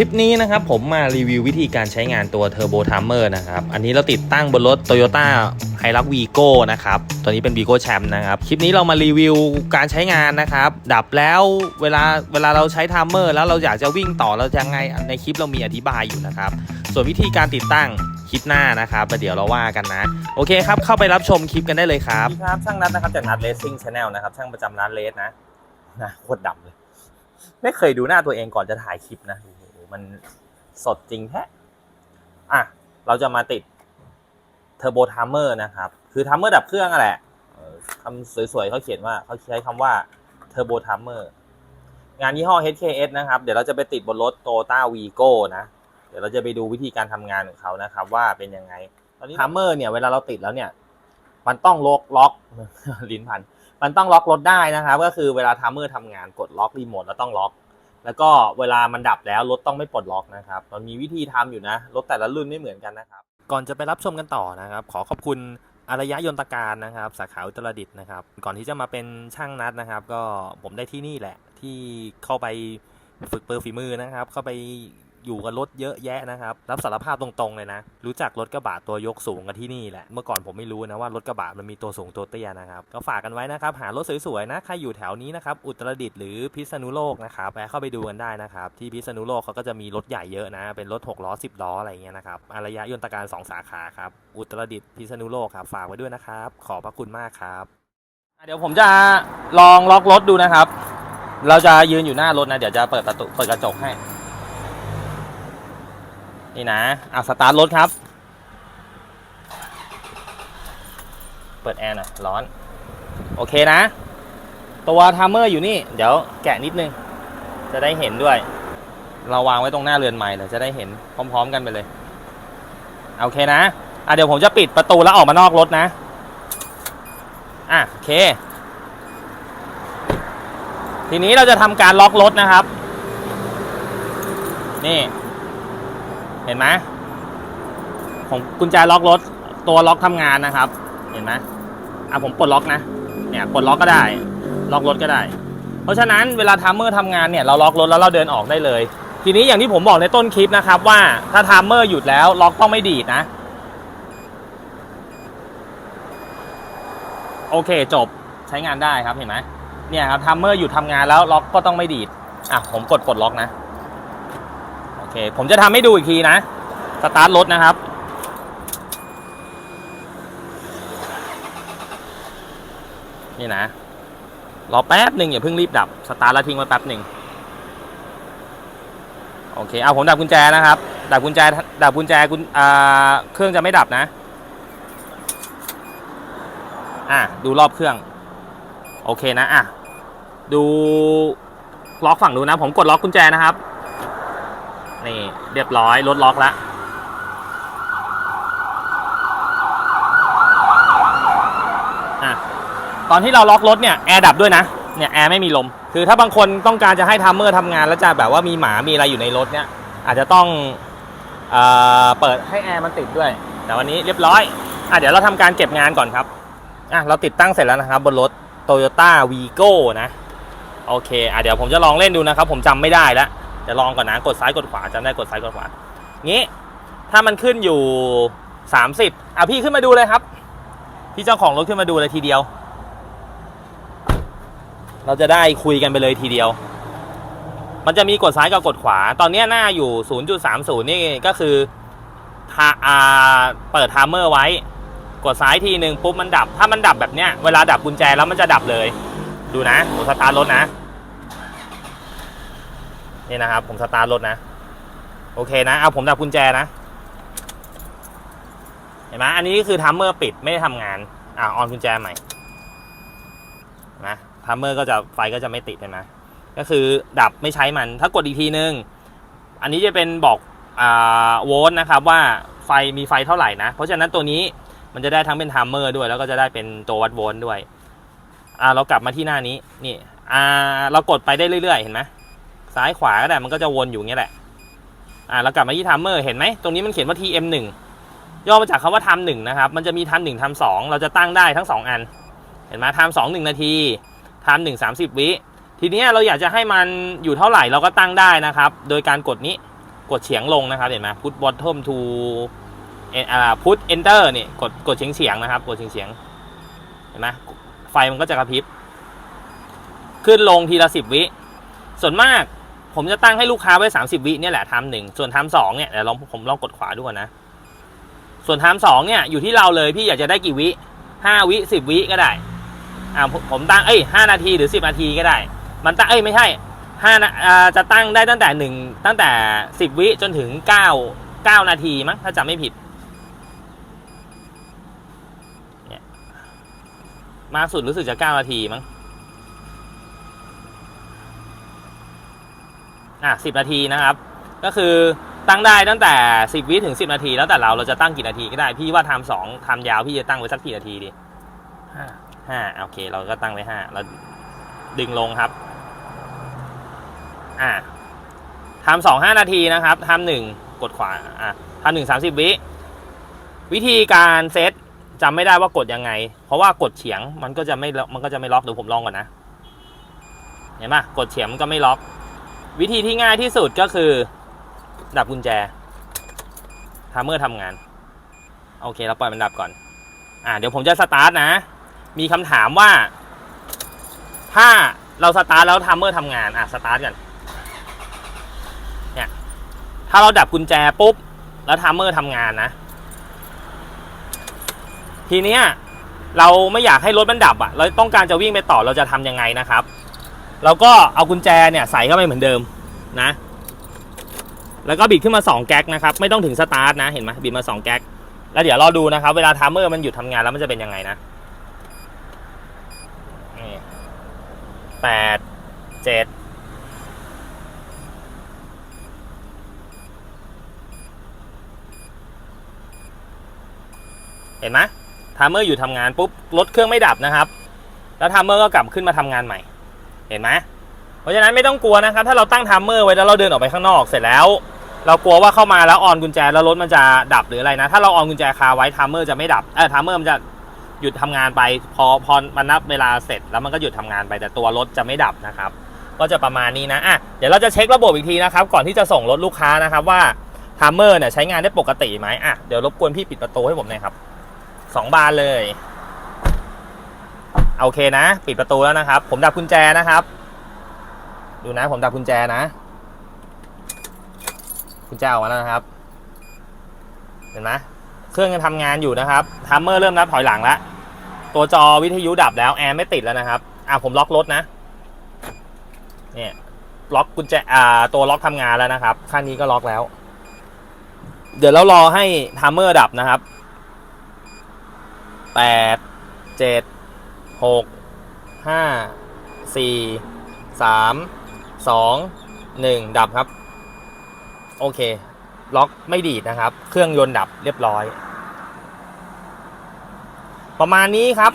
ลิปนี้นะครับผมมารีวิววิธีการใช้งานตัว Turbo Timer นะครับ อันนี้เราติดตั้งบนรถ Toyota h i l u x Vigo นะครับ ตัวนี้เป็น Vigo Champ นะครับ คลิปนี้เรามารีวิวการใช้งานนะครับ ดับแล้วเวลาเวลาเราใช้ Timer แล้วเราอยากจะวิ่งต่อเราจะไงในคลิปเรามีอธิบายอยู่นะครับ ส่วนวิธีการติดตั้งคลิปหน้านะครับเดี๋ยวเราว่ากันนะ โอเคครับ เข้าไปรับชมคลิปกันได้เลยครับครับ ช่างนัดนะครับจากนัด Racing Channel นะครับ ช่างประจำร้านเลสนะนะโคตรดำเลย ไม่เคยดูหน้าตัวเองก่อนจะถ่ายคลิปนะ มันสดจริงแท้อะ เราจะมาติดเทอร์โบท m มเมอร์นะครับ คือทัมเมอร์ดับเครื่องอะแหละคำสวยๆเขาเขียนว่าเขาใช้คำว่าเทอร์โบท m มเมอร์งานยี่ห้อ HKS นะครับ เดี๋ยวเราจะไปติดบนรถ Toyota Vigo นะ เดี๋ยวเราจะไปดูวิธีการทำงานของเขานะครับ ว่าเป็นยังไง ตอนนี้ทัมเมอร์เนี่ยเวลาเราติดแล้วเนี่ย มันต้องล็อกล็อกลิ้นพัน มันต้องล็อกรถได้นะครับ ก็คือเวลาทัมเมอร์ทำงานกดล็อกรีโมทแล้วต้องล็อก แล้วก็เวลามันดับแล้วรถต้องไม่ปลดล็อกนะครับมันมีวิธีทำอยู่นะรถแต่ละรุ่นไม่เหมือนกันนะครับ ก่อนจะไปรับชมกันต่อนะครับ ขอขอบคุณอารยะยนตการนะครับ สาขาอุตรดิตถ์นะครับ ก่อนที่จะมาเป็นช่างนัดนะครับ ก็ผมได้ที่นี่แหละที่เข้าไปฝึกเปิดฝีมือนะครับ เข้าไป อยู่กับรถเยอะแยะนะครับ รับสารภาพตรงๆเลยนะ รู้จักรถกระบะตัวยกสูงกันที่นี่แหละ เมื่อก่อนผมไม่รู้นะว่ารถกระบะมันมีตัวสูงตัวเตี้ยนะครับ ก็ฝากกันไว้นะครับ หารถสวยๆนะ ใครอยู่แถวนี้นะครับ อุตรดิตถ์หรือพิษณุโลกนะครับแวะเข้าไปดูกันได้นะครับ ที่พิษณุโลกเขาก็จะมีรถใหญ่เยอะนะ เป็นรถ6ล้อ10ล้ออะไรเงี้ยนะครับ อารยะยนตการ 2 สาขาครับ อุตรดิตถ์พิษณุโลกครับ ฝากไว้ด้วยนะครับ ขอบพระคุณมากครับ เดี๋ยวผมจะลองล็อกรถดูนะครับ เราจะยืนอยู่หน้ารถนะ เดี๋ยวจะเปิดประตู เปิดกระจกให้ นี่นะอะสตาร์ทรถครับ เปิดแอร์หน่อยร้อน โอเคนะ ตัวทัมเมอร์อยู่นี่ เดี๋ยวแกะนิดนึง จะได้เห็นด้วย เราวางไว้ตรงหน้าเรือนใหม่เลยจะได้เห็นพร้อม ๆ กันไปเลย โอเคนะ อะเดี๋ยวผมจะปิดประตูแล้วออกมานอกรถนะ อะโอเค ทีนี้เราจะทำการล็อกรถนะครับ นี่ เห็นไหมผมกุญแจล็อกรถตัวล็อกทำงานนะครับ เห็นไหมอะผมปลดล็อกนะเนี่ยปลดล็อกก็ได้ ล็อกรถก็ได้ เพราะฉะนั้นเวลาทัมเมอร์ทำงานเนี่ยเราล็อกรถแล้วเราเดินออกได้เลย ทีนี้อย่างที่ผมบอกในต้นคลิปนะครับ ว่าถ้าทัมเมอร์หยุดแล้วล็อกต้องไม่ดีดนะโอเคจบใช้งานได้ครับเห็นไหมเนี่ยครับทัมเมอร์หยุดทำงานแล้วล็อกก็ต้องไม่ดีดอะผมกดปลดล็อกนะ เค ผมจะทำให้ดูอีกทีนะ สตาร์ทรถนะครับ นี่นะ รอแป๊บหนึ่งอย่าเพิ่งรีบดับ สตาร์ทแล้วทิ้งไว้แป๊บหนึ่งโอเค เอาผมดับกุญแจนะครับ ดับกุญแจ ดับกุญแจกุญเครื่องจะไม่ดับนะ อะ ดูรอบเครื่อง โอเคนะ อะ ดูล็อกฝั่งดูนะ ผมกดล็อกกุญแจนะครับ นี่ เรียบร้อยรถล็อกแล้วอะตอนที่เราล็อกรถเนี่ยแอร์ดับด้วยนะเนี่ยแอร์ไม่มีลม คือถ้าบางคนต้องการจะให้ทัมเมอร์ทำงาน แล้วจะแบบว่ามีหมามีอะไรอยู่ในรถเนี่ย อาจจะต้องเอเปิดให้แอร์มันติดด้วย แต่วันนี้เรียบร้อยอะเดี๋ยวเราทำการเก็บงานก่อนครับอะเราติดตั้งเสร็จแล้วนะครับ บนรถ Toyota Vigo นะ โอเคอะเดี๋ยวผมจะลองเล่นดูนะครับ ผมจำไม่ได้แล้ว เดี๋ยวลองก่อนนะกดซ้ายกดขวาจำได้กดซ้ายกดขวางี้ถ้ามันขึ้นอยู่ 30อะพี่ขึ้นมาดูเลยครับ พี่เจ้าของรถขึ้นมาดูเลยทีเดียว เราจะได้คุยกันไปเลยทีเดียว มันจะมีกดซ้ายกับกดขวา ตอนนี้หน้าอยู่ 0.30 นี่ก็คือทาอาเปิดไทม์เมอร์ไว้ กดซ้ายทีหนึ่งปุ๊บมันดับ ถ้ามันดับแบบเนี้ย เวลาดับกุญแจแล้วมันจะดับเลย ดูนะผมสตาร์ทรถนะ นี่นะครับผมสตาร์ทรถนะ โอเคนะ เอาผมดับกุญแจนะ เห็นไหมอันนี้คือทัมเมอร์ปิดไม่ได้ทำงาน อ่าออนกุญแจใหม่นไหมทัมเมอร์ก็จะไฟก็จะไม่ติดเห็นไหมก็คือดับไม่ใช้มัน ถ้ากดอีกทีนึง อันนี้จะเป็นบอกอ่าโวลต์นะครับว่าไฟมีไฟเท่าไหร่นะ เพราะฉะนั้นตัวนี้มันจะได้ทั้งเป็นทัมเมอร์ด้วย แล้วก็จะได้เป็นตัววัดโวลต์ด้วย อ่าเรากลับมาที่หน้านี้ นี่ อ่า เรากดไปได้เรื่อยๆ เห็นไหม ซ้ายขวาก็ได้มันก็จะวนอยู่อย่างเงี้ยแหละอ่าเรากลับมาที่ทัมเมอร์เห็นไหมตรงนี้มันเขียนว่า TM1 ย่อมาจากคำว่าทำหนึ่งนะครับมันจะมีทำหนึ่งทำสองเราจะตั้งได้ทั้งสองอัน เห็นไหมทำสองหนึ่งนาทีทำหนึ่งสามสิบวิทีนี้เราอยากจะให้มันอยู่เท่าไหร่เราก็ตั้งได้นะครับ โดยการกดนี้กดเฉียงลงนะครับเห็นไหม put bottom to เอ่อ put enter นี่กดกดเฉียงเฉียงนะครับกดเฉียงเฉียงเห็นไหมไฟมันก็จะกระพริบขึ้นลงทีละสิบวิส่วนมาก ผมจะตั้งให้ลูกค้าไว้สามสิบวิเนี่ยแหละทำหนึ่งส่วนทำสองเนี่ยเดี๋ยวลองผมลองกดขวาดูก่อนนะ ส่วนทำสองเนี่ยอยู่ที่เราเลยพี่อยากจะได้กี่วิห้าวิสิบวิก็ได้อ่าผมตั้งเอ้ยห้านาทีหรือสิบนาทีก็ได้ มันตั้งเอ้ยไม่ใช่ห้านะจะตั้งได้ตั้งแต่หนึ่งตั้งแต่สิบวิจนถึงเก้าเก้านาทีมั้งถ้าจำไม่ผิดมากสุดรู้สึกจะเก้านาทีมั้ง อะสิบนาทีนะครับ ก็คือตั้งได้ตั้งแต่สิบวิถึงสิบนาที แล้วแต่เราเราจะตั้งกี่นาทีก็ได้ พี่ว่าทำสองทำยาวพี่จะตั้งไว้สักกี่นาทีดีห้าห้าโอเค เราก็ตั้งไว้ห้าเราดึงลงครับ อ่าทำสองห้านาทีนะครับทำหนึ่งกดขวาอะทำหนึ่งสามสิบวิวิธีการเซตจำไม่ได้ว่ากดยังไง เพราะว่ากดเฉียงมันก็จะไม่ล็อกมันก็จะไม่ล็อกเดี๋ยวผมลองก่อนนะ เห็นปะกดเฉียงมันก็ไม่ล็อก วิธีที่ง่ายที่สุดก็คือ ดับกุญแจทามเมอร์ทำงาน โอเค เราปล่อยมันดับก่อน อ่า เดี๋ยวผมจะสตาร์ทนะ มีคำถามว่า ถ้าเราสตาร์ทแล้วทามเมอร์ทำงาน อะ สตาร์ทกันเนี่ย ถ้าเราดับกุญแจปุ๊บ แล้วทามเมอร์ทำงานนะ ทีเนี้ยเราไม่อยากให้รถมันดับอะ่ะ เราต้องการจะวิ่งไปต่อ เราจะทำยังไงนะครับ เราก็เอากุญแจเนี่ยใส่เข้าไปเหมือนเดิมนะ แล้วก็บิดขึ้นมา2แก๊กนะครับ ไม่ต้องถึงสตาร์ทนะ เห็นไหมบิดมา2แก๊ก แล้วเดี๋ยวรอดูนะครับ เวลาทามเมอร์มันหยุดทำงานแล้วมันจะเป็นยังไงนะแปดเจ็ดเห็นไหมทามเมอร์อยู่ทำงานปุ๊บ รถเครื่องไม่ดับนะครับ แล้วทามเมอร์ก็กลับขึ้นมาทำงานใหม่ เห็นไหมเพราะฉะนั้นไม่ต้องกลัวนะครับ ถ้าเราตั้งทามเมอร์ไว้แล้วเราเดินออกไปข้างนอกเสร็จแล้ว เรากลัวว่าเข้ามาแล้วออนกุญแจแล้วรถมันจะดับหรืออะไรนะ ถ้าเราออนกุญแจคาไว้ทามเมอร์จะไม่ดับเออทามเมอร์มันจะหยุดทำงานไป พอพอมันนับเวลาเสร็จแล้วมันก็หยุดทำงานไปแต่ตัวรถจะไม่ดับนะครับ ก็จะประมาณนี้นะอะเดี๋ยวเราจะเช็คระบบอีกทีนะครับ ก่อนที่จะส่งรถลูกค้านะครับว่าทามเมอร์เนี่ยใช้งานได้ปกติไหมอะเดี๋ยวรบกวนพี่ปิดประตูให้ผมหน่อยครับสองบานเลย โอเคนะ ปิดประตูแล้วนะครับ ผมดับกุญแจนะครับ ดูนะ ผมดับกุญแจนะกุญแจออกมาแล้วนะครับ เห็นไหมเครื่องยังทำงานอยู่นะครับทัมเมอร์เริ่มนับถอยหลังแล้วตัวจอวิทยุดับแล้วแอร์ไม่ติดแล้วนะครับ อะผมล็อกรถนะ เนี่ยล็อกกุญแจอ่าตัวล็อกทำงานแล้วนะครับข้างนี้ก็ล็อกแล้ว เดี๋ยวเรารอให้ทัมเมอร์ดับนะครับแปดเจ็ด หกห้าสี่สามสองหนึ่งดับครับ โอเค ล็อกไม่ดีดนะครับ เครื่องยนต์ดับเรียบร้อย ประมาณนี้ครับ